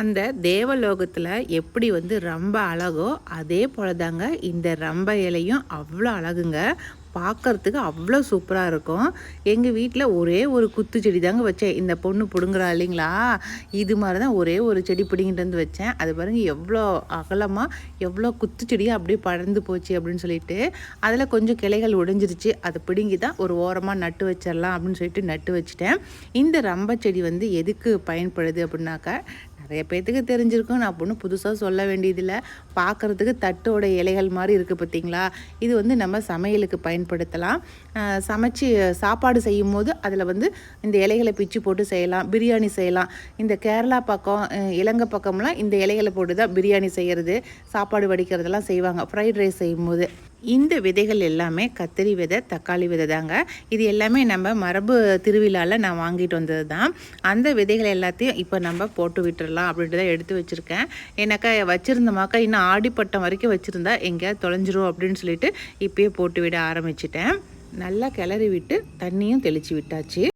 அந்த தேவலோகத்தில் எப்படி வந்து ரொம்ப அழகோ அதே போல தாங்க இந்த ரம்ப இலையும் அவ்வளோ அழகுங்க. பார்க்கறதுக்கு அவ்வளோ சூப்பராக இருக்கும். எங்கள் வீட்டில் ஒரே ஒரு குத்து செடி தாங்க வச்சேன். இந்த பொண்ணு பிடுங்குறா இல்லைங்களா? இது மாதிரி தான் ஒரே ஒரு செடி பிடிங்கிட்டு வந்து வச்சேன். அது பாருங்கள் எவ்வளோ அகலமாக எவ்வளோ குத்து செடியாக அப்படியே பறந்து போச்சு அப்படின்னு சொல்லிட்டு அதில் கொஞ்சம் கிளைகள் உடைஞ்சிருச்சு. அதை பிடுங்கி தான் ஒரு ஓரமாக நட்டு வச்சிடலாம் அப்படின்னு சொல்லிட்டு நட்டு வச்சுட்டேன். இந்த ரம்ப செடி வந்து எதுக்கு பயன்படுது அப்படின்னாக்கா நிறைய பேர்த்துக்கு தெரிஞ்சிருக்கும். நான் ஒன்றும் புதுசாக சொல்ல வேண்டியதில்லை. பார்க்குறதுக்கு தட்டோட இலைகள் மாதிரி இருக்குது பார்த்திங்களா இது வந்து நம்ம சமையலுக்கு பயன்படுத்தலாம். சமைச்சு சாப்பாடு செய்யும் போது அதில் வந்து இந்த இலைகளை பிச்சு போட்டு செய்யலாம். பிரியாணி செய்யலாம். இந்த கேரளா பக்கம் இலங்கை பக்கம்லாம் இந்த இலைகளை போட்டு தான் பிரியாணி செய்கிறது சாப்பாடு வடிக்கிறதெல்லாம் செய்வாங்க. ஃப்ரைட் ரைஸ் செய்யும் போது இந்த விதைகள் எல்லாமே கத்திரி விதை தக்காளி விதை தாங்க. இது எல்லாமே நம்ம மரபு திருவிழாவில் நான் வாங்கிட்டு வந்தது தான் அந்த விதைகள் எல்லாத்தையும் இப்போ நம்ம போட்டு விட்டுடலாம் அப்படின்ட்டு தான் எடுத்து வச்சுருக்கேன். எனக்கா வச்சுருந்தமாக்கா இன்னும் ஆடிப்பட்டம் வரைக்கும் வச்சுருந்தா எங்கேயாவது தொலைஞ்சிரும் அப்படின்னு சொல்லிட்டு இப்போயே போட்டு விட ஆரம்பிச்சிட்டேன். நல்லா கிளறி விட்டு தண்ணியும் தெளித்து விட்டாச்சு.